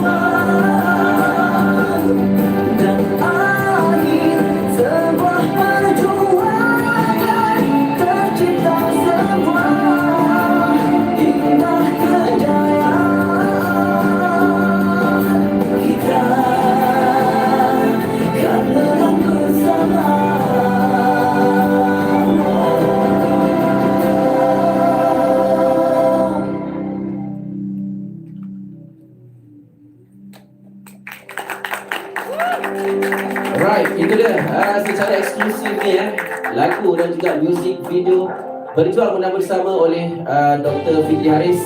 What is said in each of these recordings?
berjuang berjuang menang bersama oleh uh, Dr. Fitri Haris.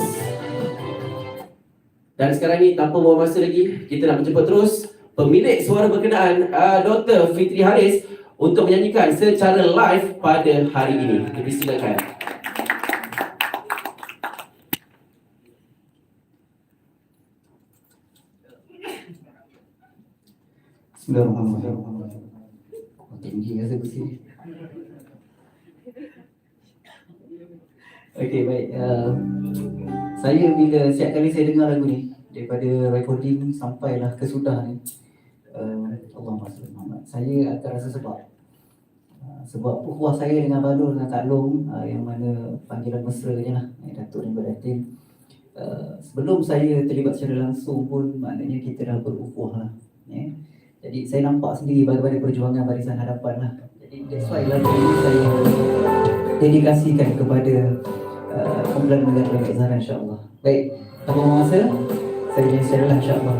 Dan sekarang ni tanpa buang masa lagi, kita nak menjemput terus pemilik suara berkenaan uh, Dr. Fitri Haris untuk menyanyikan secara live pada hari ini. Kita silakan. Bismillahirrahmanirrahim. Tinggi rasa kursi ni. Okey, baik. Uh, saya bila setiap kali saya dengar lagu ni, daripada recording sampailah ke sudah ni, uh, Allah Masya Muhammad, saya akan rasa sebab. Uh, sebab ukhuwah saya dengan Balul dengan Kak Long uh, yang mana panggilan mesra je lah, eh, Datuk dan Badatin. Uh, sebelum saya terlibat secara langsung pun maknanya kita dah berukhuwah lah. Eh. Jadi saya nampak sendiri bagaimana perjuangan barisan hadapan lah. Jadi that's why ini saya dedikasikan kepada kumpulan negara Baik Zahra insyaAllah. Baik, buang masa, saya secara lah insyaAllah.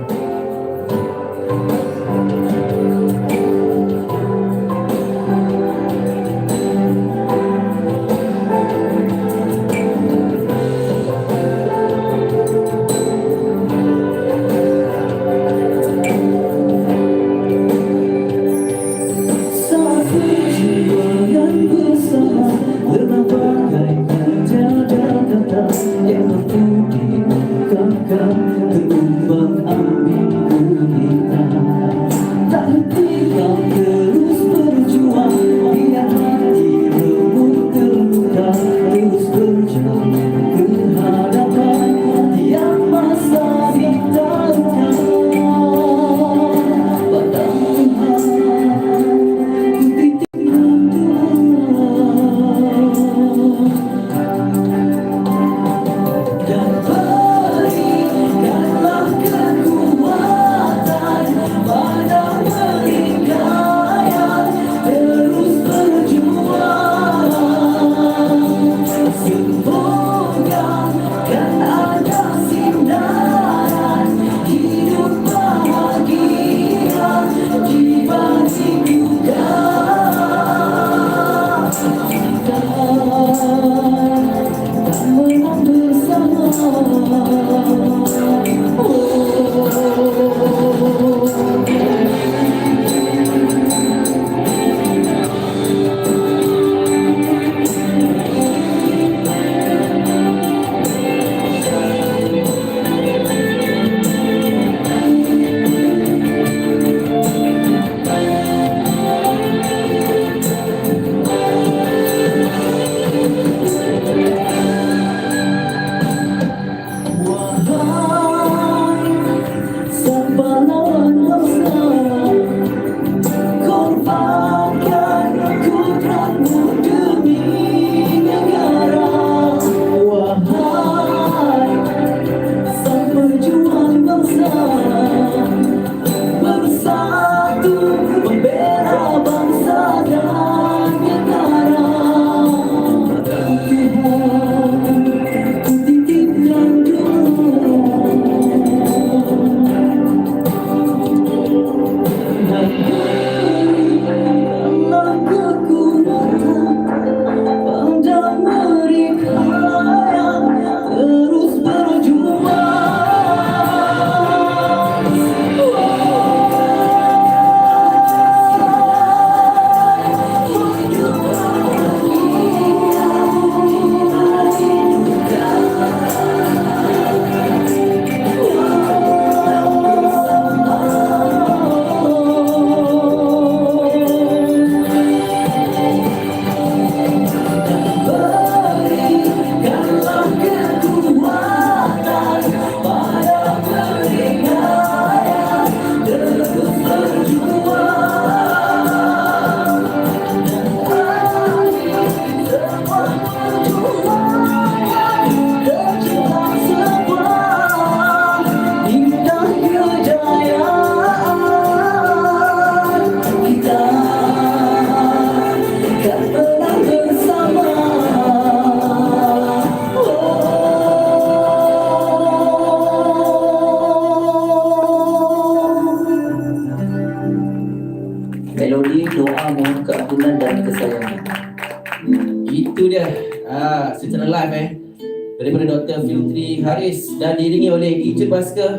Filtri Haris dan diiringi oleh Ijun Basker.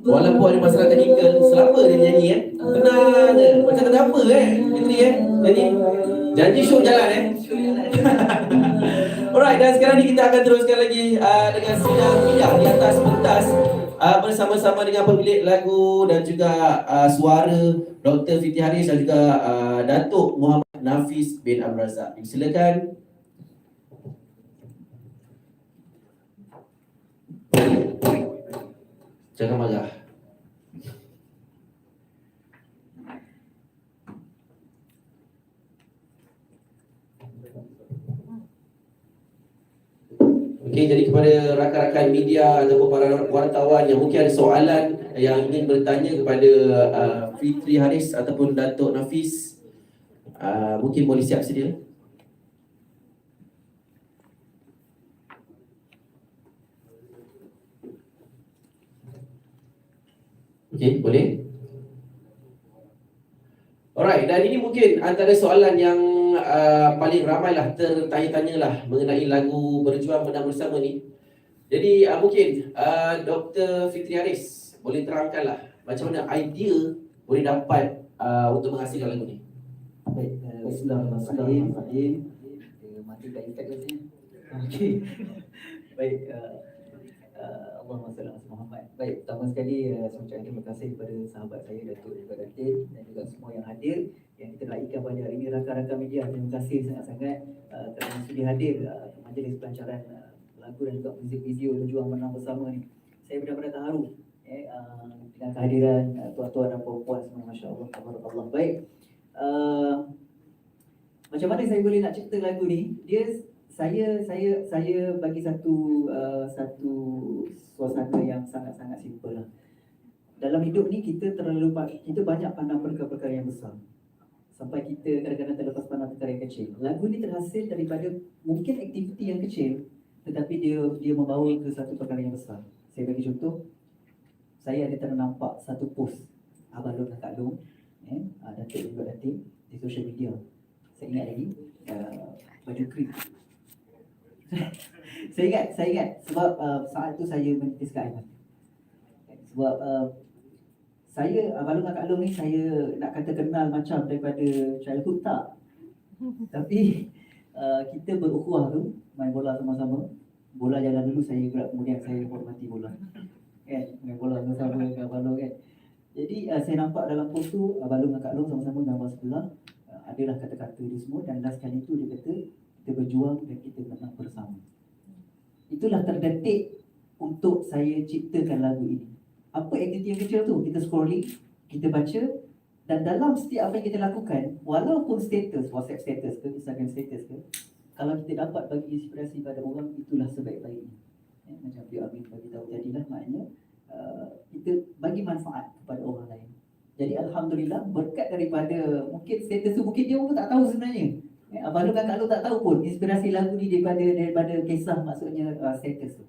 Walaupun ada masalah teknikal, selama dia nyanyi eh. Tenang je. Macam tak ada apa eh. Fitri eh. Jadi, janji show jalan eh. Alright, dan sekarang ni kita akan teruskan lagi uh, dengan sidang pindah di atas pentas uh, bersama-sama dengan pemilik lagu dan juga uh, suara Dr. Fitri Haris dan juga uh, Datuk Muhammad Nafis bin Abdul Razak. Silakan. Jangan marah. Okey, jadi kepada rakan-rakan media ataupun para wartawan yang mungkin ada soalan yang ingin bertanya kepada uh, Fitri Haris ataupun Datuk Nafis, uh, mungkin boleh siap sedia. Okey, boleh? Alright, dan ini mungkin antara soalan yang uh, paling ramai lah tertanya-tanya lah mengenai lagu Berjuang Menang Bersama ni. Jadi uh, mungkin uh, Dr. Fitri Haris boleh terangkan lah macam mana idea boleh dapat uh, untuk menghasilkan lagu ni. Baik, uh, Bismillahirrahmanirrahim. Mati efek rasanya. Okey. Baik, uh, Allahumma salli ala Muhammad. Baik, pertama sekali uh, terima kasih kepada sahabat saya Datuk juga Datin dan juga semua yang hadir yang kita raikan pada hari ini rakan-rakan media. Terima kasih sangat-sangat uh, kerana sudi hadir uh, ke majlis pelancaran uh, lagu dan juga muzik video Berjuang Menang Bersama ni. Saya benar-benar terharu eh, uh, dengan kehadiran uh, tuan-tuan dan puan-puan semua. Masya Allah, Allah. Baik. Uh, macam mana saya boleh nak cipta lagu ni? Dia saya saya saya bagi satu uh, satu suasana yang sangat-sangat simple lah. Dalam hidup ni kita terlalu kita banyak pandang perkara-perkara yang besar. Sampai kita kadang-kadang terlepas pandang perkara yang kecil. Lagu ni terhasil daripada mungkin aktiviti yang kecil tetapi dia dia membawa ke satu perkara yang besar. Saya bagi contoh saya ada ternampak satu post Abang Long dan Kak Long eh, uh, Datuk juga Datin di social media. Saya ingat lagi uh, baju krim saya ingat, saya ingat sebab uh, saat tu saya menitiskan air mata. Sebab uh, saya, Abang Long Kak Long ni saya nak kata kenal macam daripada childhood tak. Tapi uh, kita berukhuwah tu, main bola sama-sama. Bola jalan dulu saya juga kemudian saya hormati bola. Kan, main bola sama-sama dengan Abang Long kan. Jadi uh, saya nampak dalam post tu Abang Long dan Kak Long sama-sama gambar sebelah. Uh, adalah kata-kata dia semua dan last kali tu dia kata kita berjuang dan kita menang bersama. Itulah terdetik untuk saya ciptakan lagu ini. Apa aktiviti yang kecil tu? Kita scrolling, kita baca dan dalam setiap apa yang kita lakukan, walaupun status, WhatsApp status ke, Instagram status ke, kalau kita dapat bagi inspirasi pada orang, itulah sebaik-baiknya. Eh, macam Biar Amin bagi tahu tadi lah maknanya, uh, kita bagi manfaat kepada orang lain. Jadi Alhamdulillah berkat daripada mungkin status tu mungkin dia pun tak tahu sebenarnya. Abang Lu kakak Lu tak tahu pun inspirasi lagu ni daripada daripada kisah maksudnya uh, status tu.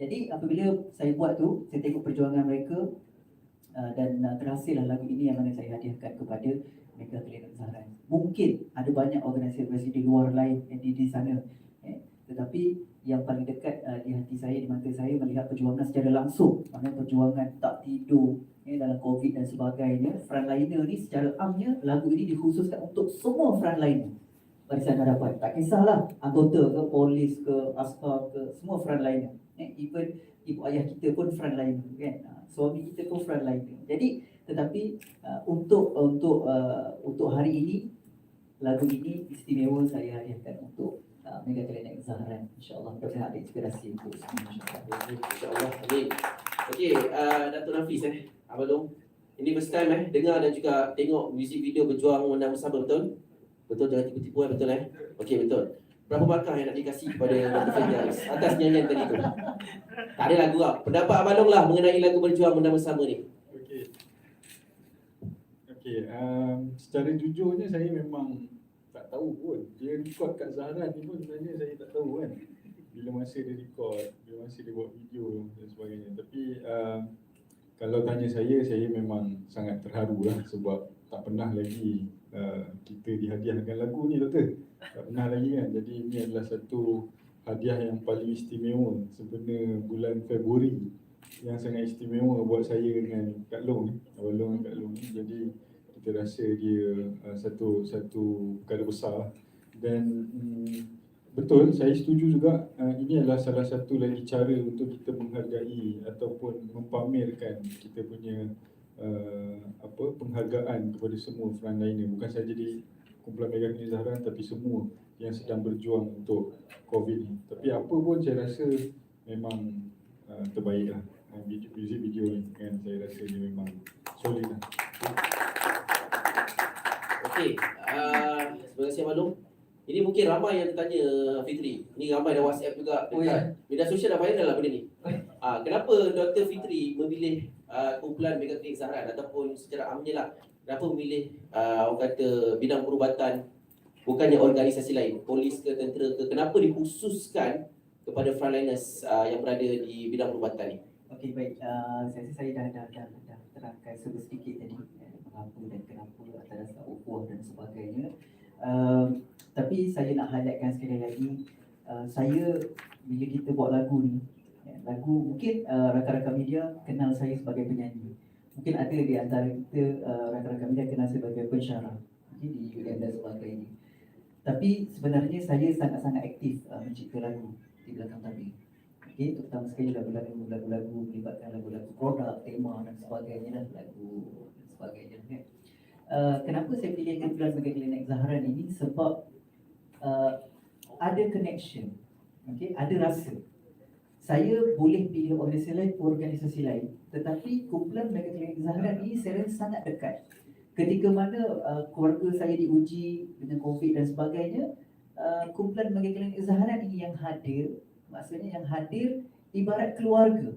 Jadi apabila saya buat tu, saya tengok perjuangan mereka uh, dan uh, terhasillah lagu ini yang mana saya hadiahkan kepada mereka Kelina Zahran. Mungkin ada banyak organisasi di luar lain yang di, di sana. Eh, tetapi yang paling dekat uh, di hati saya, di mata saya melihat perjuangan secara langsung. Mana perjuangan tak tidur eh, dalam COVID dan sebagainya. Frontliner ni secara amnya lagu ini dikhususkan untuk semua frontliner barisan hadapan. Tak kisahlah anggota ke, polis ke, askar ke, semua frontliner. Eh, even ibu ayah kita pun frontliner kan. Uh, suami kita pun frontliner. Jadi tetapi uh, untuk untuk uh, untuk hari ini lagu ini istimewa saya hadiahkan untuk uh, Mega Klinik Zahran. InsyaAllah mudah-mudahan ada inspirasi untuk semua. InsyaAllah. Amin. Okey, uh, Datuk Nafis eh. Abang Long. Ini first time eh. Dengar dan juga tengok music video berjuang menang bersama betul? Betul jangan tipu-tipu eh betul eh. Okey betul. Berapa markah yang nak dikasih kepada Dr. Haris atas nyanyian tadi tu? Tak ada lagu lah. Pendapat Abang lah mengenai lagu berjuang menang bersama ni. Okey. Okey, um, secara jujurnya saya memang tak tahu pun. Dia record kat Zahran ni pun sebenarnya saya tak tahu kan. Bila masa dia record, bila masa dia buat video dan sebagainya. Tapi um, kalau tanya saya, saya memang sangat terharu lah sebab tak pernah lagi uh, kita dihadiahkan lagu ni doktor. Tak pernah lagi kan. Jadi ini adalah satu hadiah yang paling istimewa sebenarnya bulan Februari yang sangat istimewa buat saya dengan Kak Long ni, Abang Long Kak Long ni. Jadi kita rasa dia uh, satu satu perkara besar dan mm, betul saya setuju juga uh, ini adalah salah satu lagi cara untuk kita menghargai ataupun mempamerkan kita punya uh, apa penghargaan kepada semua frontliner bukan saja di kumpulan Mega Klinik Zahran tapi semua yang sedang berjuang untuk COVID ni. Tapi apa pun saya rasa memang uh, terbaik lah. Uh, video, music video ni kan saya rasa dia memang solid lah. Okey, uh, terima kasih Abang Long. Ini mungkin ramai yang tanya Fitri. Ini ramai dalam WhatsApp juga. Oh, dekat Media sosial dah viral lah benda ni. Ah, kenapa Dr. Fitri memilih uh, kumpulan Mega Klinik Zahran ataupun secara amnya lah kenapa memilih uh, orang kata bidang perubatan bukannya organisasi lain, polis ke tentera ke kenapa dikhususkan kepada frontliners uh, yang berada di bidang perubatan ni? Okey baik, uh, saya rasa saya dah dah dah, dah terangkan sedikit tadi eh, mengapa dan kenapa atas ukhuwah dan sebagainya. Uh, tapi saya nak highlightkan sekali lagi, uh, saya bila kita buat lagu ni, lagu mungkin uh, rakan-rakan media kenal saya sebagai penyanyi. Mungkin ada di antara kita uh, rakan-rakan media kenal saya sebagai pensyarah okay, di UM dan sebagainya. Tapi sebenarnya saya sangat-sangat aktif uh, mencipta lagu di belakang tabir. Okey, terutama sekali lagu-lagu lagu-lagu melibatkan lagu-lagu produk, tema dan sebagainya dan lagu dan sebagainya kan. Uh, kenapa saya pilih kumpulan sebagai klinik Zahran ini sebab uh, ada connection. Okey, ada rasa. Saya boleh pilih organisasi lain, organisasi lain, tetapi kumpulan Mega Klinik Zahran ini saya rasa sangat dekat. Ketika mana uh, keluarga saya diuji dengan COVID dan sebagainya, uh, kumpulan Mega Klinik Zahran ini yang hadir maksudnya yang hadir ibarat keluarga.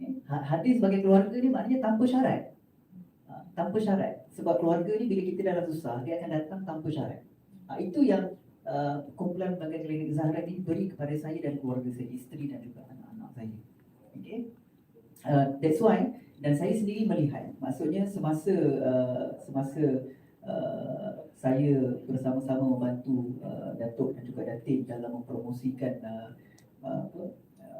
Ya, ha- Hadir sebagai keluarga ni maknanya tanpa syarat. Ha, Tanpa syarat. Sebab keluarga ni bila kita dalam susah, dia akan datang tanpa syarat. Ha, Itu yang uh, kumpulan Bagai Klinik Zahra ni beri kepada saya dan keluarga saya, isteri dan juga anak-anak saya. Okay? Uh, that's why dan saya sendiri melihat maksudnya semasa uh, semasa uh, saya bersama-sama membantu uh, Datuk dan juga Datin dalam mempromosikan uh, uh,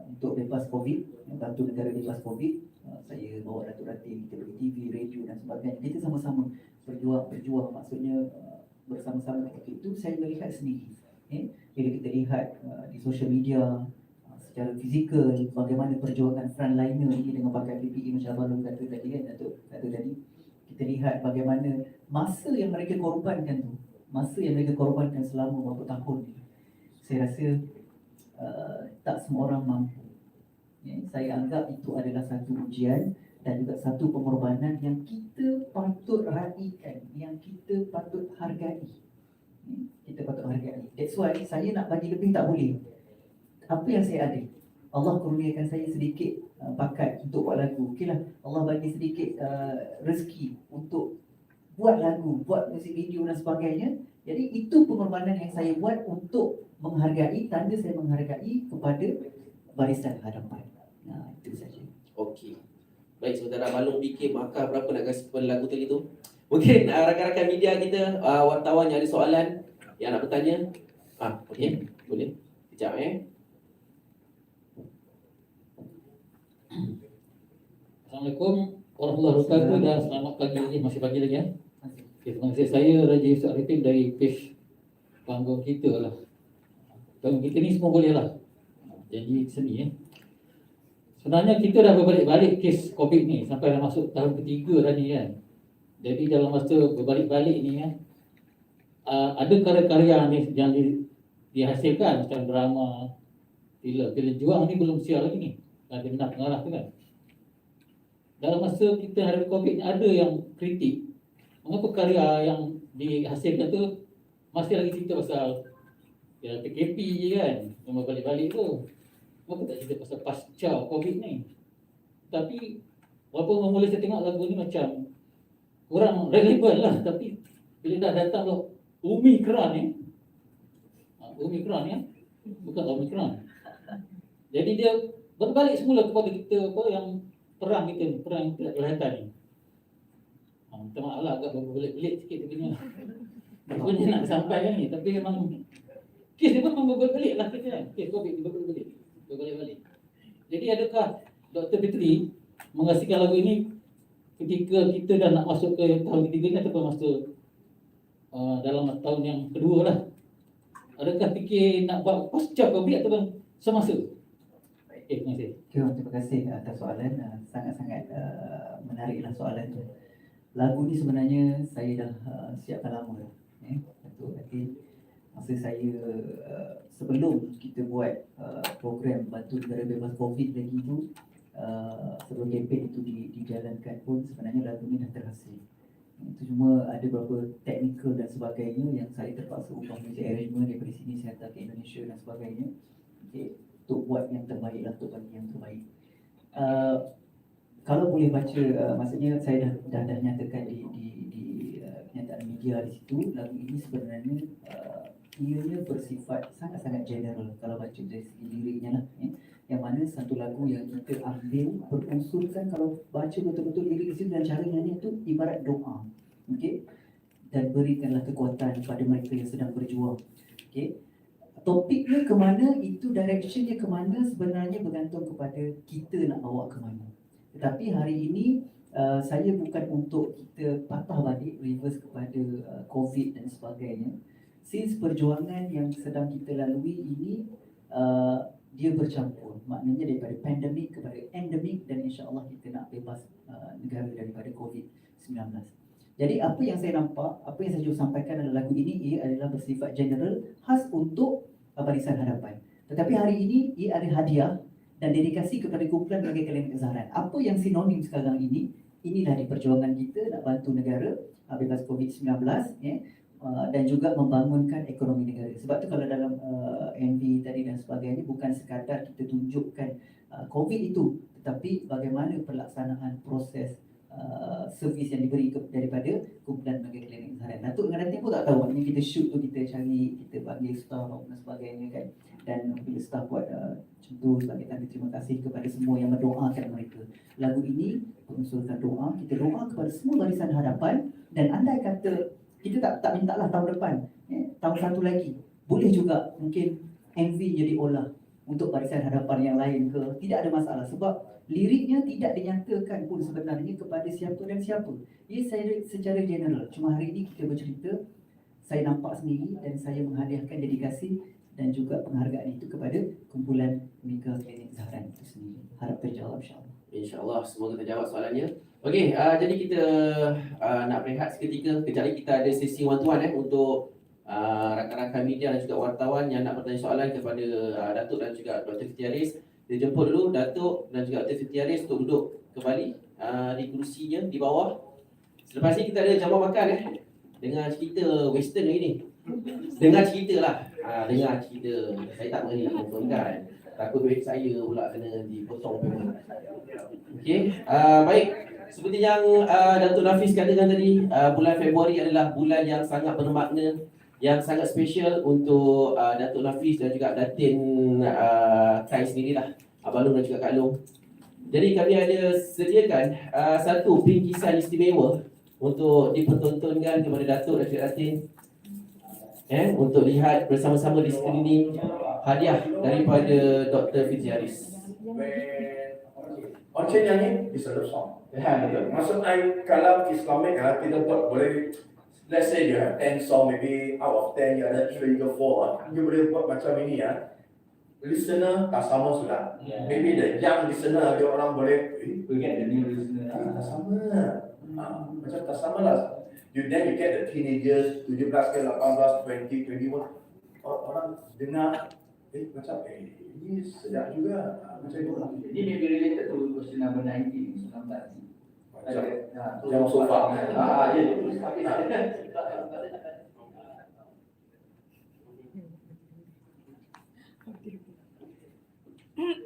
untuk bebas COVID, bantu negara bebas COVID. Uh, saya bawa Datuk Datin, kita TV, radio dan sebagainya. Kita sama-sama berjuang, berjuang maksudnya uh, bersama-sama ketika itu saya melihat sendiri. Eh, bila kita lihat uh, di social media uh, secara fizikal bagaimana perjuangan frontliner ini dengan pakai PPE macam Abang Long kata tadi kan Datuk kata tadi kita lihat bagaimana masa yang mereka korbankan tu masa yang mereka korbankan selama beberapa tahun ni saya rasa uh, tak semua orang mampu ya, saya anggap itu adalah satu ujian dan juga satu pengorbanan yang kita patut raikan yang kita patut hargai. Ya, kita patut hargai. That's why saya nak bagi lebih tak boleh. Apa yang saya ada? Allah kurniakan saya sedikit uh, bakat untuk buat lagu. Okeylah Allah bagi sedikit uh, rezeki untuk buat lagu buat musik video dan sebagainya. Jadi itu pengorbanan yang saya buat untuk menghargai tanda saya menghargai kepada barisan hadapan. Nah itu saja. Okey. Baik, sementara Abang Long fikir markah berapa nak kasi kepada lagu tadi tu. Mungkin uh, rakan-rakan media kita, uh, wartawan yang ada soalan, yang nak bertanya. Ah, okey. Boleh. Sekejap eh. Assalamualaikum warahmatullahi wabarakatuh dan selamat pagi lagi masih pagi lagi ya. Okay, terima kasih saya Raja Yusuf Arifin dari page panggung kita lah. Panggung kita ni semua boleh lah. Janji seni ya. Sebenarnya kita dah berbalik-balik kes COVID ni sampai dah masuk tahun ketiga dah ni kan. Jadi dalam masa berbalik-balik ni kan uh, ada karya-karya ni yang di, dihasilkan macam drama, filem, filem juang ni belum siap lagi ni. Ada benar pengarah tu kan. Dalam masa kita hadapi COVID ni ada yang kritik. Mengapa karya yang dihasilkan tu masih lagi cerita pasal ya, PKP je kan. Yang balik-balik tu mengapa tak cerita pasal pasca COVID ni tapi walaupun mula saya tengok lagu ni macam kurang relevan lah tapi bila dah datang tu Omicron ni ha, Omicron ni bukan Omicron jadi dia berbalik semula kepada kita apa yang perang kita ni, perang tidak kelihatan ni. Ha, minta maaf lah agak berbelit-belit sikit dia punya. Rupanya nak sampai kan ni tapi memang kes dia pun memang berbelit lah kita kan. Kes COVID dia berbelit. Berbalik-balik. Jadi adakah Dr. Fitri mengasihkan lagu ini ketika kita dah nak masuk ke tahun ketiga ni ataupun masuk uh, dalam tahun yang kedua lah. Adakah fikir nak buat pasca COVID ataupun semasa? Eh, terima kasih. Okay, terima kasih atas soalan. Uh, Sangat-sangat uh, menariklah soalan tu. Lagu ni sebenarnya saya dah uh, siapkan lama dah. Eh, Datuk Hati. Masa saya uh, sebelum kita buat uh, program Bantu Negara Bebas COVID lagi tu uh, sebelum kempen itu di, dijalankan pun sebenarnya lagu ni dah terhasil. Itu cuma ada beberapa teknikal dan sebagainya yang saya terpaksa ubah music arrangement daripada sini saya hantar ke Indonesia dan sebagainya. Okay untuk buat yang terbaik lah, untuk bagi yang terbaik. Uh, kalau boleh baca, uh, maksudnya saya dah dah, dah nyatakan di di di uh, kenyataan media di situ, lagu ini sebenarnya uh, ianya bersifat sangat-sangat general kalau baca dari segi liriknya lah. Eh. Yang mana satu lagu yang kita ambil berunsurkan kalau baca betul-betul lirik di situ dan cara nyanyi itu ibarat doa. Okey. Dan berikanlah kekuatan kepada mereka yang sedang berjuang. Okey topiknya ke mana, itu directionnya ke mana sebenarnya bergantung kepada kita nak bawa ke mana. Tetapi hari ini uh, saya bukan untuk kita patah balik reverse kepada uh, COVID dan sebagainya. Since perjuangan yang sedang kita lalui ini uh, dia bercampur. Maknanya daripada pandemik kepada endemik dan insya-Allah kita nak bebas uh, negara daripada COVID-19. Jadi apa yang saya nampak, apa yang saya juga sampaikan dalam lagu ini ia adalah bersifat general khas untuk Barisan Harapan. Tetapi hari ini ia ada hadiah dan dedikasi kepada kumpulan bagi kalian kezaharan. Apa yang sinonim sekarang ini, inilah di perjuangan kita nak bantu negara uh, bebas COVID-19 ya, uh, dan juga membangunkan ekonomi negara. Sebab tu kalau dalam uh, MV tadi dan sebagainya bukan sekadar kita tunjukkan uh, COVID itu tetapi bagaimana pelaksanaan proses uh, servis yang diberi ke, daripada kumpulan bagi klinik kesaharan. Datuk dengan Datin pun tak tahu maknanya kita shoot tu kita cari, kita panggil staff dan sebagainya kan. Dan bila staff buat uh, tu sebagai tanda terima kasih kepada semua yang mendoakan mereka. Lagu ini mengusulkan doa, kita doa kepada semua barisan hadapan dan andai kata kita tak tak minta lah tahun depan, eh, tahun satu lagi. Boleh juga mungkin MV jadi olah untuk barisan hadapan yang lain ke. Tidak ada masalah sebab liriknya tidak dinyatakan pun sebenarnya kepada siapa dan siapa. Ia saya secara general. Cuma hari ini kita bercerita saya nampak sendiri dan saya menghadiahkan dedikasi dan juga penghargaan itu kepada kumpulan Mika Klinik Zahran itu sendiri. Harap terjawab insyaAllah InsyaAllah semoga terjawab soalannya. Okey, uh, jadi kita uh, nak berehat seketika. Kejap lagi kita ada sesi one to one eh untuk uh, rakan-rakan media dan juga wartawan yang nak bertanya soalan kepada uh, Datuk dan juga Dr. Fitiaris. Dia jemput dulu Datuk dan juga Dr. Fitiaris untuk duduk kembali uh, di kursinya di bawah. Selepas ni kita ada jamuan makan eh. Dengar cerita western hari ni. Dengar cerita lah. Uh, dengar cerita. Saya tak mengerti confirmkan. Takut duit saya pula kena dipotong. Okey, uh, baik. Seperti yang uh, Datuk Nafis katakan tadi, uh, bulan Februari adalah bulan yang sangat bermakna, yang sangat special untuk uh, Datuk Nafis dan juga Datin uh, Kai sendirilah, Abang Long dan juga Kak Long. Jadi kami ada sediakan uh, satu bingkisan istimewa untuk dipertontonkan kepada Datuk dan juga Datin eh, untuk lihat bersama-sama di skrin hadiah daripada Dr. Fitiaris. Oncen nyanyi is a love song. Ya, betul. Maksud I kalau Islamic ah kita buat boleh let's say you have 10 song maybe out of 10 you ada 3 ke 4 ah. You boleh buat macam ini ah. Listener tak sama sudah. Yeah. Maybe the young listener dia orang boleh eh, We get the new listener tak tak sama. Ah, macam tak sama lah. You then you get the teenagers 17 ke 18, 20, 21 Or- orang dengar eh macam eh ini sedap juga. Ah, Macam itu lah. Ini maybe related to question number 19 19 Eso, 法嘅。啊呢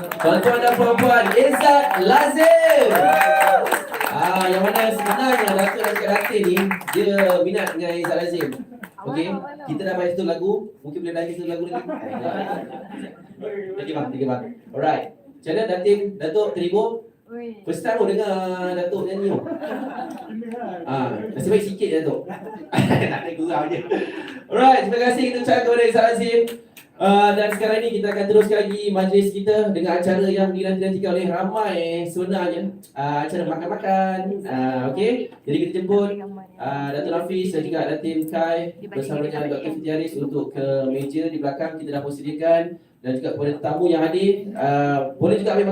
Tuan-tuan dan puan-puan, Izzat Lazim. Ah, yang mana sebenarnya Datuk dan Cik ni dia minat dengan Izzat Lazim. Okey, kita dah main satu lagu, mungkin boleh nyanyi satu lagu lagi. Okey bang, okey bang. Alright. Macam mana Datin, Datuk terhibur? First time pun dengar Datuk nyanyi tu. Ah, nasib baik sikit je Datuk. tak ada kurang je. Alright, terima kasih kita ucapkan kepada Izzat Lazim. Uh, dan sekarang ini kita akan teruskan lagi majlis kita dengan acara yang dinanti-nantikan oleh ramai sebenarnya. Uh, acara makan-makan. Uh, okey. Jadi kita jemput uh, Datuk Hafiz dan juga Datin Kai bersama dengan Dr. Fitiaris untuk ke meja di belakang. Kita dah persediakan dan juga kepada tetamu yang hadir. Uh, boleh juga ambil makan